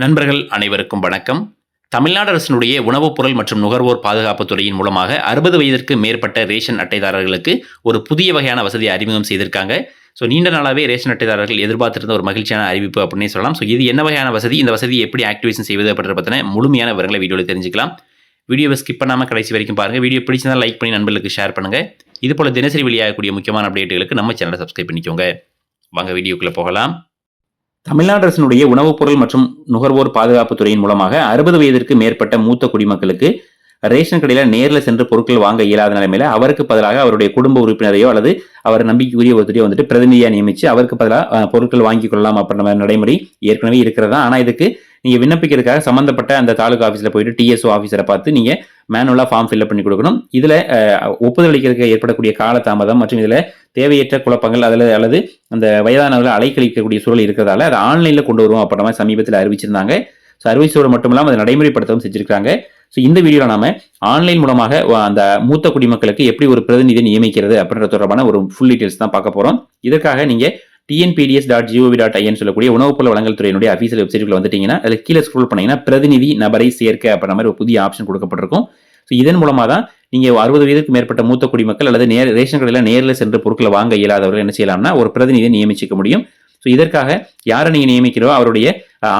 நண்பர்கள் அனைவருக்கும் வணக்கம். தமிழ்நாடு அரசினுடைய உணவுப் பொருள் மற்றும் நுகர்வோர் பாதுகாப்பு துறையின் மூலமாக அறுபது வயதிற்கு மேற்பட்ட ரேஷன் அட்டைதாரர்களுக்கு ஒரு புதிய வகையான வசதியை அறிமுகம் செய்திருக்காங்க. ஸோ நீண்ட நாளாகவே ரேஷன் அட்டைதாரர்கள் எதிர்பார்த்திருந்த ஒரு மகிழ்ச்சியான அறிவிப்பு அப்படின்னே சொல்லலாம். ஸோ இது என்ன வகையான வசதி? இந்த வசதியை எப்படி ஆக்டிவேஷன் செய்வது அப்படின்ற பற்றின முழுமையான விவரங்களை வீடியோவில் தெரிஞ்சுக்கலாம். வீடியோவை ஸ்கிப் பண்ணாமல் கடைசி வரைக்கும் பாருங்கள் வீடியோ பிடிச்சிருந்தால் லைக் பண்ணி நண்பர்களுக்கு ஷேர் பண்ணுங்கள் இதுபோல் தினசரி வெளியாகக்கூடிய முக்கியமான அப்டேட்டுகளுக்கு நம்ம சேனலை சப்ஸ்கிரைப் பண்ணிக்கோங்க. வாங்க வீடியோக்குள்ளே போகலாம். தமிழ்நாடு அரசினுடைய உணவுப் பொருள் மற்றும் நுகர்வோர் பாதுகாப்பு துறையின் மூலமாக அறுபது வயதிற்கு மேற்பட்ட மூத்த குடிமக்களுக்கு ரேஷன் கடையில் நேரில் சென்று பொருட்கள் வாங்க இயலாத நிலைமையில அவருக்கு பதிலாக அவருடைய குடும்ப உறுப்பினரையோ அல்லது அவர் நம்பிக்கைக்குரிய ஒருத்தரையோ வந்துட்டு பிரதிநிதியாக நியமிச்சு அவருக்கு பதிலாக பொருட்கள் வாங்கிக் கொள்ளலாம் அப்படின்ற மாதிரி நடைமுறை ஏற்கனவே இருக்கிறதா ஆனால் இதுக்கு நீங்கள் விண்ணப்பிக்கிறதுக்காக சம்மந்தப்பட்ட அந்த தாலுகா ஆஃபீஸில் போயிட்டு டிஎஸ்ஓ ஆஃபீஸரை பார்த்து நீங்கள் மேனுவலாக ஃபார்ம் ஃபில்அப் பண்ணி கொடுக்கணும். இதில் ஒப்புதல் அளிக்கிறதுக்கு ஏற்படக்கூடிய காலதாமதம் மற்றும் இதில் தேவையற்ற குழப்பங்கள் அதில் அல்லது அந்த வயதானவர்கள் அலைக்கழிக்கக்கூடிய சூழல் இருக்கிறதால அதை ஆன்லைனில் கொண்டு வருவோம் அப்படின்ற மாதிரி சமீபத்தில் அறிவிச்சிருந்தாங்க. ஸோ அறிவிச்சோடு மட்டும் இல்லாமல் அதை நடைமுறைப்படுத்தவும் செஞ்சிருக்காங்க. ஸோ இந்த வீடியோவில் நாம ஆன்லைன் மூலமாக அந்த மூத்த குடிமக்களுக்கு எப்படி ஒரு பிரதிநிதி நியமிக்கிறது அப்படின்ற தொடர்பான ஒரு ஃபுல் டீடைல்ஸ் தான் பார்க்க போகிறோம் இதற்காக நீங்கள் TNPDS dot gov dot in சொல்லக்கூடிய உணவுப் பொருள் வழங்கல் துறையினுடைய அஃபீஷியல் வெப்சைட்டுக்குள்ள வந்துட்டீங்கன்னா அதில் கீழே ஸ்க்ரோல் பண்ணீங்கன்னா பிரதிநிதி நபரை சேர்க்க அப்படின்ற மாதிரி ஒரு புதிய ஆப்ஷன் கொடுக்கப்பட்டிருக்கும். ஸோ இதன் மூலமாக தான் நீங்கள் அறுபது வயதுக்கு மேற்பட்ட மூத்த குடிமக்கள் அல்லது நேர் ரேஷன் கடையில் நேரில் சென்று பொருட்களை வாங்க இயலாதவர்கள் என்ன செய்யலாம்னா ஒரு பிரதிநிதியை நியமிச்சிக்க முடியும். ஸோ இதற்காக யாரை நீங்கள் நியமிக்கிறோ அவருடைய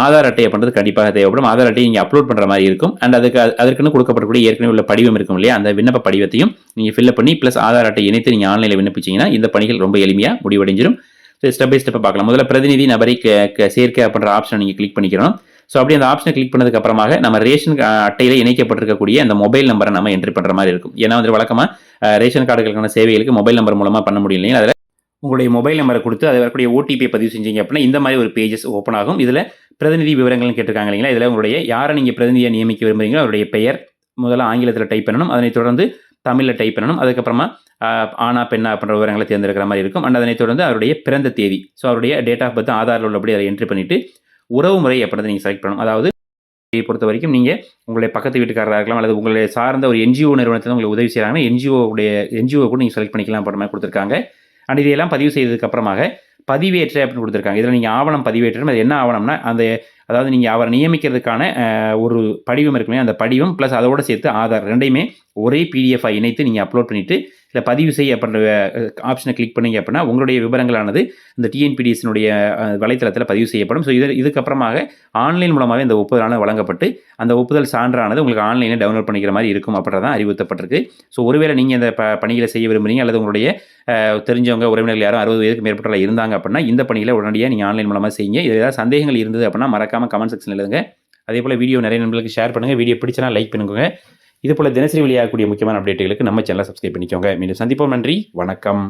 ஆதார் அட்டை பண்ணுறது கண்டிப்பாக தேவைப்படும். ஆதார் அட்டையை நீங்கள் அப்லோட் பண்ணுற மாதிரி இருக்கும். அண்ட் அதுக்கு அதற்குன்னு கொடுக்கப்படக்கூடிய ஏற்கனவே உள்ள படிவம் இருக்கும் இல்லையா அந்த விண்ணப்ப படிவத்தையும் நீங்கள் ஃபில்அப் பண்ணி ப்ளஸ் ஆதார் அட்டை இணைத்து நீங்கள் ஆன்லைனில் விண்ணப்பிச்சீங்கன்னா இந்த பணிகள் ரொம்ப எளிமையாக முடிவடைஞ்சிடும் ஸ்டெப் பை ஸ்டெப்பை பார்க்கலாம். முதல்ல பிரதிநிதி நபரை சேர்க்க அப்படின்ற ஆப்ஷனை நீங்கள் கிளிக் பண்ணிக்கிறோம் ஸோ அப்படி அந்த ஆப்ஷனை கிளிக் பண்ணதுக்கு அப்புறமாக நம்ம ரேஷன் அட்டையில் இணைக்கப்பட்டிருக்கக்கூடிய அந்த மொபைல் நம்பரை நம்ம என்ட்ரி பண்ணுற மாதிரி இருக்கும். ஏன்னா வந்து வழக்கமாக ரேஷன் கார்டுகளுக்கான சேவைகளுக்கு மொபைல் நம்பர் மூலமாக பண்ண முடியும் இல்லையா? அதில் உங்களுடைய மொபைல் நம்பரை கொடுத்து அதில் வரக்கூடிய ஓடிபியை பதிவு செஞ்சீங்க அப்படின்னா இந்த மாதிரி ஒரு பேஜஸ் ஓப்பன் ஆகும். இதில் பிரதிநிதி விவரங்கள்னு கேட்டிருக்காங்க இல்லைங்களா? இதில் உங்களுடைய யாரை நீங்கள் பிரதிநிதியை நியமிக்க விரும்புகிறீங்களோ அவருடைய பெயர் முதல்ல ஆங்கிலத்தில் டைப் பண்ணணும். அதனைத் தொடர்ந்து தமிழில் டைப் பண்ணணும். அதுக்கப்புறமா ஆனா பெண்ணா அப்படின்ற விவரங்களை தேர்ந்தெடுக்கிற மாதிரி இருக்கும். அண்ட் அதனைத் தொடர்ந்து அவருடைய பிறந்த தேதி. ஸோ அவருடைய டேட் ஆஃப் பர்த் ஆதாரில் உள்ளபடி அதை என்ட்ரி பண்ணிவிட்டு உறவு முறை அப்படின்றத நீங்கள் செலக்ட் பண்ணணும். அதாவது பொறுத்த வரைக்கும் நீங்கள் உங்களுடைய பக்கத்து வீட்டுக்காரராக இருக்கலாம் அல்லது உங்களை சார்ந்த ஒரு என்ஜிஓ நிறுவனத்தில் உங்களுக்கு உதவி செய்கிறாங்கன்னா என்ஜிஓடைய என்ஜிஓ கூட நீங்கள் செலக்ட் பண்ணிக்கலாம் அப்படின்ற மாதிரி கொடுத்துருக்காங்க. அண்ட் இதையெல்லாம் பதிவு செய்ததுக்கு அப்புறமாக பதிவேற்ற அப்படின்னு கொடுத்துருக்காங்க. இதில் நீங்கள் ஆவணம் பதிவேற்றணும். அது என்ன ஆவணம்னா அந்த அதாவது நீங்கள் அவரை நியமிக்கிறதுக்கான ஒரு படிவம் இருக்குமே அந்த படிவம் ப்ளஸ் அதோட சேர்த்து ஆதார் ரெண்டையுமே ஒரே பிடிஎஃபாக இணைத்து நீங்கள் அப்லோட் பண்ணிவிட்டு இதில் பதிவு செய்ய அப்படின்ற ஆப்ஷனை கிளிக் பண்ணீங்க அப்படின்னா உங்களுடைய விவரங்களானது இந்த டிஎன்பிடிஎஸ்னுடைய வலைத்தளத்தில் பதிவு செய்யப்படும். ஸோ இது இதுக்கப்புறமாக ஆன்லைன் மூலமாகவே இந்த ஒப்புதலானது வழங்கப்பட்டு அந்த ஒப்புதல் சான்றானது உங்களுக்கு ஆன்லைனில் டவுன்லோட் பண்ணிக்கிற மாதிரி இருக்கும் அப்படின்றதான் அறிவுறுத்தப்பட்டிருக்கு. ஸோ ஒருவேளை நீங்கள் இந்த ப பணிகளை செய்ய விரும்புகிறீங்க அல்லது உங்களுடைய தெரிஞ்சவங்க உறவினர்கள் யாரும் அறுபது வயதுக்கு மேற்பட்டவர்கள் இருந்தாங்க அப்படின்னா இந்த பணிகளை உடனடியாக நீங்கள் ஆன்லைன் மூலமாக செய்யுங்க. இது ஏதாவது சந்தேகங்கள் இருந்தது அப்படின்னா மறக்காமல் கமெண்ட் செக்ஷன் எழுதுங்க. அதே போல் வீடியோ நிறைய நண்பர்களுக்கு ஷேர் பண்ணுங்கள் வீடியோ பிடிச்சனா லைக் பண்ணுங்க. இது போல் தினசரி வெளியாகக்கூடிய முக்கியமான அப்டேட்டுகளுக்கு நம்ம சேனலை சப்ஸ்கிரைப் பண்ணிக்கோங்க. மீண்டும் சந்திப்போம். நன்றி. வணக்கம்.